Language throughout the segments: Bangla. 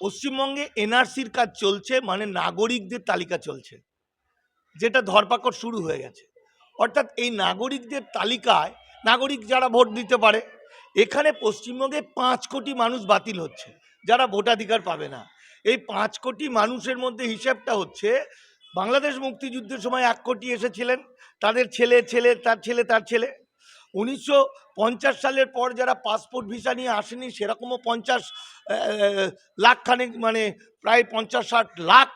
পশ্চিমবঙ্গে এনআরসির কাজ চলছে মানে নাগরিকদের তালিকা চলছে, যেটা ধরপাকড় শুরু হয়ে গেছে। অর্থাৎ এই নাগরিকদের তালিকায়, নাগরিক যারা ভোট দিতে পারে, এখানে পশ্চিমবঙ্গে পাঁচ কোটি মানুষ বাতিল হচ্ছে, যারা ভোটাধিকার পাবে না। এই পাঁচ কোটি মানুষের মধ্যে হিসাবটা হচ্ছে, বাংলাদেশ মুক্তিযুদ্ধের সময় এক কোটি এসেছিলেন, তাদের ছেলে ছেলে, তার ছেলে তার ছেলে। উনিশশো পঞ্চাশ সালের পর যারা পাসপোর্ট ভিসা নিয়ে আসেনি, সেরকমও পঞ্চাশ লাখ খানেক মানে প্রায় পঞ্চাশ ষাট লাখ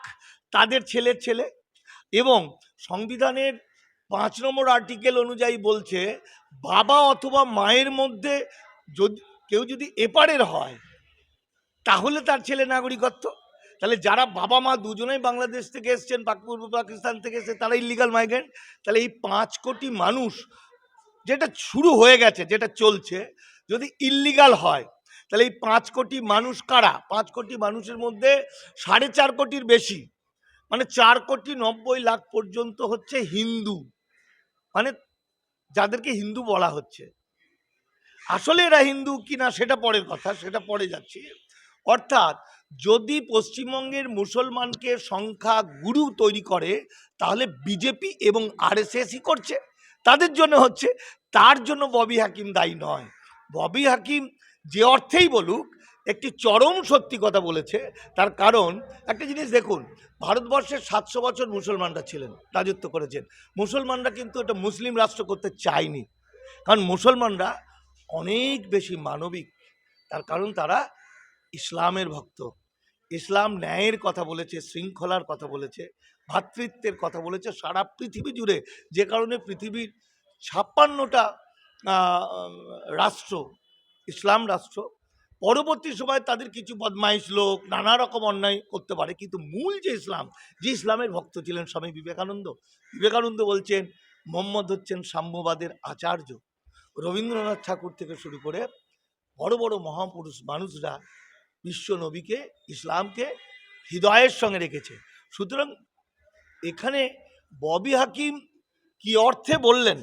তাদের ছেলের ছেলে এবং সংবিধানের পাঁচ নম্বর আর্টিকেল অনুযায়ী বলছে, বাবা অথবা মায়ের মধ্যে যদি, কেউ যদি এপারের হয়, তাহলে তার ছেলে নাগরিকত্ব। তাহলে যারা বাবা মা দুজনেই বাংলাদেশ থেকে এসছেন পূর্ব পাকিস্তান থেকে এসছে তারা ইলিগাল মাইগ্রেন্ট তাহলে এই পাঁচ কোটি মানুষ, যেটা শুরু হয়ে গেছে, যেটা চলছে, যদি ইল্লিগাল হয় তাহলে এই পাঁচ কোটি মানুষ কারা? পাঁচ কোটি মানুষের মধ্যে সাড়ে চার কোটির বেশি। মানে চার কোটি নব্বই লাখ পর্যন্ত হচ্ছে হিন্দু। মানে যাদেরকে হিন্দু বলা হচ্ছে। আসলে এরা হিন্দু কিনা সেটা পরের কথা, সেটা পরে যাচ্ছি। অর্থাৎ যদি পশ্চিমবঙ্গের মুসলমানকে সংখ্যা গুরু তৈরি করে, তাহলে বিজেপি এবং আরএসএসই করছে। তাদের জন্য হচ্ছে, তার জন্য ববি হাকিম দায়ী নয়। ববি হাকিম যে অর্থেই বলুক, একটি চরম সত্যি কথা বলেছে। তার কারণ, একটা জিনিস দেখুন, ভারতবর্ষের সাতশো বছর মুসলমানরা ছিলেন, রাজত্ব করেছেন। মুসলমানরা কিন্তু এটা মুসলিম রাষ্ট্র করতে চায়নি। কারণ মুসলমানরা অনেক বেশি মানবিক। তার কারণ তারা ইসলামের ভক্ত। ইসলাম ন্যায়ের কথা বলেছে, শৃঙ্খলার কথা বলেছে ভ্রাতৃত্বের কথা বলেছে, সারা পৃথিবী জুড়ে। যে কারণে পৃথিবীর ছাপ্পান্নটা রাষ্ট্র ইসলাম রাষ্ট্র, পরবর্তী সময় তাদের কিছু বদমাইশ লোক, নানা রকম অন্যায় করতে পারে। কিন্তু মূল যে ইসলাম, যে ইসলামের ভক্ত ছিলেন স্বামী বিবেকানন্দ বিবেকানন্দ বলছেন, মোহাম্মদ হচ্ছেন সাম্যবাদের আচার্য। রবীন্দ্রনাথ ঠাকুর থেকে শুরু করে বড় বড় মহাপুরুষ মানুষরা বিশ্ব নবীকে, ইসলামকে হৃদয়ের সঙ্গে রেখেছে। সুতরাং এখানে ববি হাকিম কি অর্থে বললেন?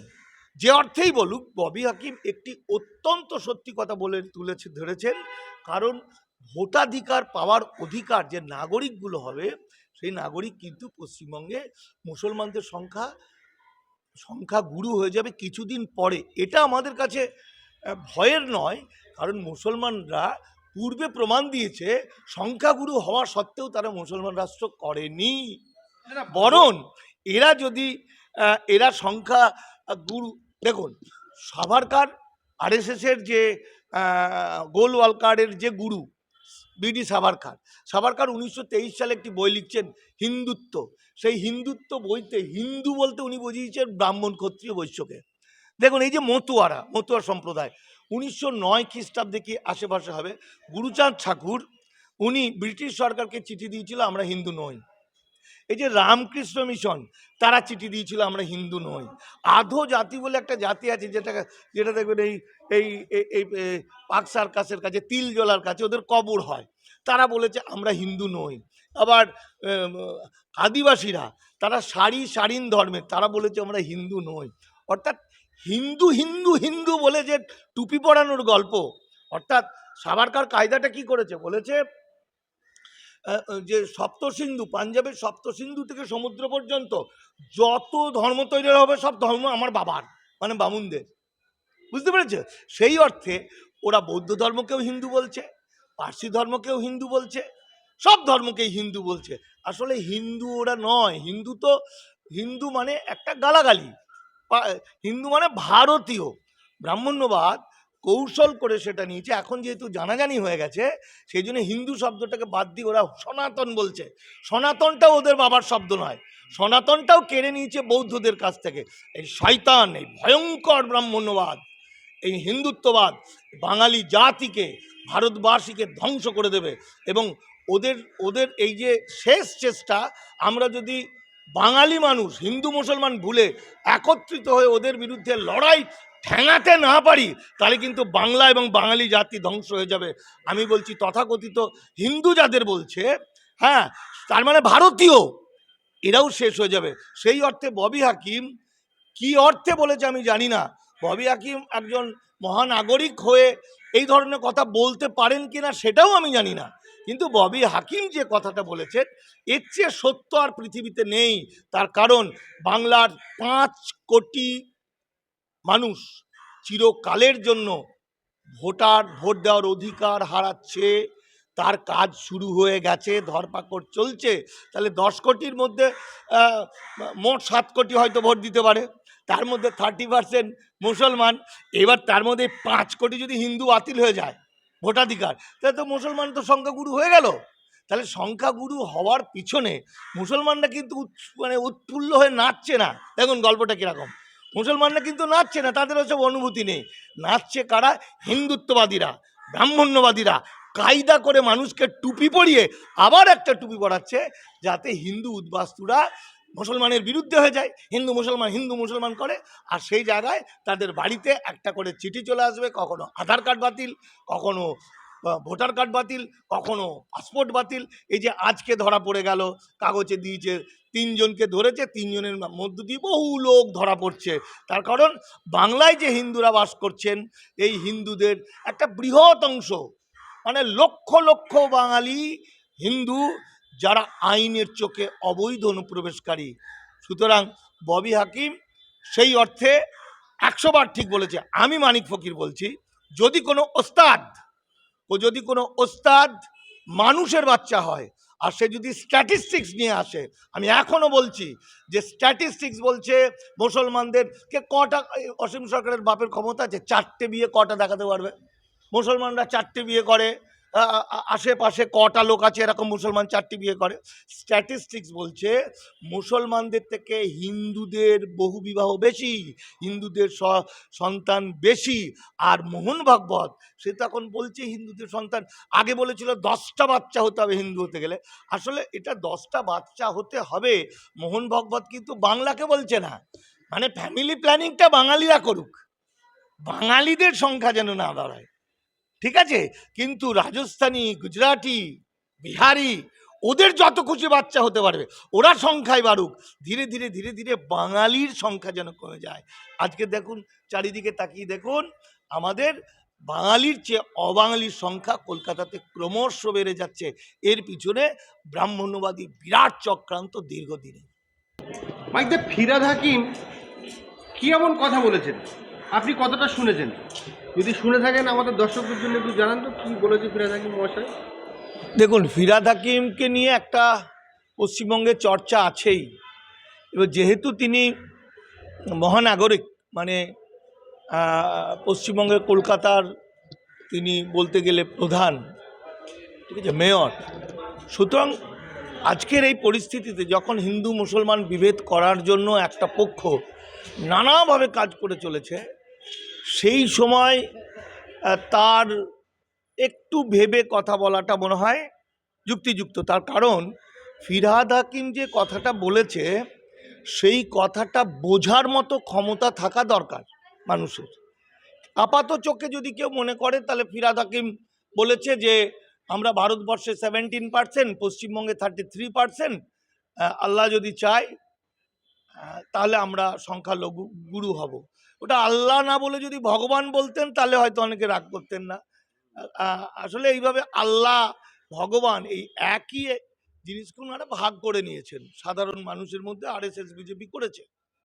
যে অর্থেই বলুক ববি হাকিম একটি অত্যন্ত সত্যি কথা বলে তুলেছে ধরেছেন। কারণ ভোটাধিকার পাওয়ার অধিকার যে নাগরিকগুলো হবে সেই নাগরিক কিন্তু পশ্চিমবঙ্গে মুসলমানদের সংখ্যা সংখ্যা গুরু হয়ে যাবে কিছুদিন পরে। এটা আমাদের কাছে ভয়ের নয় কারণ মুসলমানরা পূর্বে প্রমাণ দিয়েছে সংখ্যাগুরু হওয়া সত্ত্বেও তারা মুসলমান রাষ্ট্র করেনি। বরং এরা যদি এরা সংখ্যা গুরু দেখুন সাভারকার আরএসএসের যে আহ, গোলওয়ালকারের যে গুরু বিডি সাভারকার সাভারকার উনিশশো তেইশ সালে একটি বই লিখছেন হিন্দুত্ব। সেই হিন্দুত্ব বইতে হিন্দু বলতে উনি বুঝিয়েছেন ব্রাহ্মণ ক্ষত্রিয় বৈশ্যকে। দেখুন এই যে মতুয়ারা মতুয়া সম্প্রদায় উনিশশো নয় খ্রিস্টাব্দে কি আশেপাশে হবে? গুরুচাঁদ ঠাকুর উনি ব্রিটিশ সরকারকে চিঠি দিয়েছিল আমরা হিন্দু নই। এই যে রামকৃষ্ণ মিশন, তারা চিঠি দিয়েছিল, আমরা হিন্দু নই। আধো জাতি বলে একটা জাতি আছে যেটা যেটা দেখবেন এই এই, এই- পাক সার্কাসের কাছে, তিল জলার কাছে ওদের কবর হয়। তারা বলেছে, আমরা হিন্দু নই। আবার আদিবাসীরা, তারা সারি সারিন ধর্মের, তারা বলেছে, আমরা হিন্দু নই। অর্থাৎ হিন্দু হিন্দু হিন্দু বলে যে টুপি পরানোর গল্প, অর্থাৎ সাবারকার কায়দাটা কি করেছে? বলেছে যে সপ্তসিন্ধু, পাঞ্জাবের সপ্তসিন্ধু থেকে সমুদ্র পর্যন্ত যত ধর্ম তৈরি হবে, সব ধর্ম আমার বাবার মানে বামুনদের। বুঝতে পেরেছে? সেই অর্থে ওরা বৌদ্ধ ধর্মকেও হিন্দু বলছে, পার্সি ধর্মকেও হিন্দু বলছে, সব ধর্মকেই হিন্দু বলছে। আসলে হিন্দু ওরা নয়, হিন্দু তো, হিন্দু মানে একটা গালাগালি হিন্দু মানে ভারতীয়। ব্রাহ্মণ্যবাদ কৌশল করে সেটা নিয়েছে। এখন যেহেতু জানাজানি হয়ে গেছে, সেই জন্য হিন্দু শব্দটাকে বাদ দিয়ে ওরা সনাতন বলছে। সনাতনটাও ওদের বাবার শব্দ নয়। সনাতনটাও কেড়ে নিয়েছে বৌদ্ধদের কাছ থেকে। এই শয়তান, এই ভয়ঙ্কর ব্রাহ্মণ্যবাদ, এই হিন্দুত্ববাদ বাঙালি জাতিকে, ভারতবাসীকে ধ্বংস করে দেবে এবং ওদের ওদের এই যে শেষ চেষ্টা, আমরা যদি বাঙালি মানুষ, হিন্দু মুসলমান ভুলে একত্রিত হয়ে ওদের বিরুদ্ধে লড়াই ঠেঙাতে না পারি, তাহলে কিন্তু বাংলা এবং বাঙালি জাতি ধ্বংস হয়ে যাবে। আমি বলছি, তথাকথিত হিন্দু যাদের বলছে হ্যাঁ তার মানে ভারতীয়, এরাও শেষ হয়ে যাবে। সেই অর্থে ববি হাকিম, কি অর্থে বলেছে আমি জানি না। ববি হাকিম একজন মহানাগরিক হয়ে এই ধরনের কথা বলতে পারেন কি না সেটাও আমি জানি না। কিন্তু ববি হাকিম যে কথাটা বলেছেন, এর চেয়ে সত্য আর পৃথিবীতে নেই। তার কারণ, বাংলার পাঁচ কোটি মানুষ চিরকালের জন্য ভোটার, ভোট দেওয়ার অধিকার হারাচ্ছে, তার কাজ শুরু হয়ে গেছে, ধরপাকড় চলছে, তাহলে দশ কোটির মধ্যে মোট সাত কোটি হয়তো ভোট দিতে পারে, তার মধ্যে থার্টি পার্সেন্ট মুসলমান, এবার তার মধ্যে পাঁচ কোটি যদি হিন্দু বাতিল হয়ে যায়, ভোটাধিকার, তাহলে তো মুসলমান তো সংখ্যাগুরু হয়ে গেল, তাহলে সংখ্যাগুরু হওয়ার পিছনে মুসলমানরা কিন্তু মানে উৎফুল্ল হয়ে নাচছে না, দেখুন গল্পটা কীরকম। মুসলমানরা কিন্তু নাচছে না, তাদের ওসব অনুভূতি নেই। নাচছে কারা? হিন্দুত্ববাদীরা, ব্রাহ্মণ্যবাদীরা। কায়দা করে মানুষকে টুপি পরিয়ে আবার একটা টুপি পরাচ্ছে, যাতে হিন্দু উদ্বাস্তুরা মুসলমানের বিরুদ্ধে হয়ে যায়। হিন্দু মুসলমান হিন্দু মুসলমান করে, আর সেই জায়গায় তাদের বাড়িতে একটা করে চিঠি চলে আসবে, কখনো আধার কার্ড বাতিল, কখনো ভোটার কার্ড বাতিল, কখনো পাসপোর্ট বাতিল, এই যে আজকে ধরা পড়ে গেল, কাগজে দিয়েছে, তিনজনকে ধরেছে, তিনজনের মধ্য দিয়ে বহু লোক ধরা পড়ছে। তার কারণ, বাংলায় যে হিন্দুরা বাস করছেন, এই হিন্দুদের একটা বৃহৎ অংশ মানে লক্ষ লক্ষ বাঙালি হিন্দু, যারা আইনের চোখে অবৈধ অনুপ্রবেশকারী। সুতরাং ববি হাকিম সেই অর্থে একশো বার ঠিক বলেছে। আমি মানিক ফকির বলছি, যদি কোনো ওস্তাদ ও যদি কোনো ওস্তাদ মানুষের বাচ্চা হয় আর সে যদি স্ট্যাটিস্টিক্স নিয়ে আসে, আমি এখনও বলছি যে স্ট্যাটিস্টিক্স বলছে মুসলমানদের কে কটা অসীম সরকারের বাপের ক্ষমতা আছে, চারটে বিয়ে কটা দেখাতে পারবে? মুসলমানরা চারটে বিয়ে করে আশেপাশে কটা লোক আছে এরকম মুসলমান চারটি বিয়ে করে? স্ট্যাটিস্টিক্স বলছে মুসলমানদের থেকে হিন্দুদের বহু বিবাহ বেশি, হিন্দুদের সন্তান বেশি আর মোহন ভাগবত, সে তো এখন বলছে হিন্দুদের সন্তান, আগে বলেছিল দশটা বাচ্চা হতে হবে হিন্দু হতে গেলে। আসলে এটা দশটা বাচ্চা হতে হবে, মোহন ভগবত কিন্তু বাংলাকে বলছে না। মানে ফ্যামিলি প্ল্যানিংটা বাঙালিরা করুক। বাঙালিদের সংখ্যা যেন না দাঁড়ায় ঠিক আছে? কিন্তু রাজস্থানী, গুজরাটি, বিহারি, ওদের যত খুশি বাচ্চা হতে পারবে, ওরা সংখ্যায় বাড়ুক। ধীরে ধীরে ধীরে ধীরে বাঙালির সংখ্যা যেন কমে যায়। আজকে দেখুন, চারিদিকে তাকিয়ে দেখুন, আমাদের বাঙালির চেয়ে অবাঙালির সংখ্যা কলকাতাতে ক্রমশ বেড়ে যাচ্ছে। এর পিছনে ব্রাহ্মণ্যবাদী বিরাট চক্রান্ত দীর্ঘদিনে ফিরাদ হাকিম কি এমন কথা বলেছেন? আপনি কতটা শুনেছেন? যদি শুনে থাকেন আমাদের দর্শকদের জন্য একটু জানান তো, কি বলেছে ফিরাদ হাকিম মহাশয়? দেখুন, ফিরাদ হাকিমকে নিয়ে একটা পশ্চিমবঙ্গে চর্চা আছেই। এবার যেহেতু তিনি মহানাগরিক মানে পশ্চিমবঙ্গের কলকাতার তিনি বলতে গেলে প্রধান, ঠিক আছে, মেয়র। সুতরাং আজকের এই পরিস্থিতিতে যখন হিন্দু মুসলমান বিভেদ করার জন্য একটা পক্ষ নানাভাবে কাজ করে চলেছে সেই সময় তার একটু ভেবে কথা বলাটা মনে হয় যুক্তিযুক্ত। তার কারণ, ফিরহাদ হাকিম যে কথাটা বলেছে, সেই কথাটা বোঝার মতো ক্ষমতা থাকা দরকার মানুষের। আপাত চোখে যদি কেউ মনে করে, তাহলে ফিরহাদ হাকিম বলেছে যে, আমরা ভারতবর্ষে সেভেন্টিন পার্সেন্ট পশ্চিমবঙ্গে থার্টি থ্রি পার্সেন্ট আল্লাহ যদি চায় তাহলে আমরা সংখ্যালঘু গুরু হব। ওটা আল্লাহ না বলে যদি ভগবান বলতেন, তাহলে হয়তো অনেকে রাগ করতেন না। আসলে এইভাবে আল্লাহ, ভগবান এই একই জিনিসগুলো ভাগ করে নিয়েছেন। সাধারণ মানুষের মধ্যে আর এস এস বিজেপি করেছে।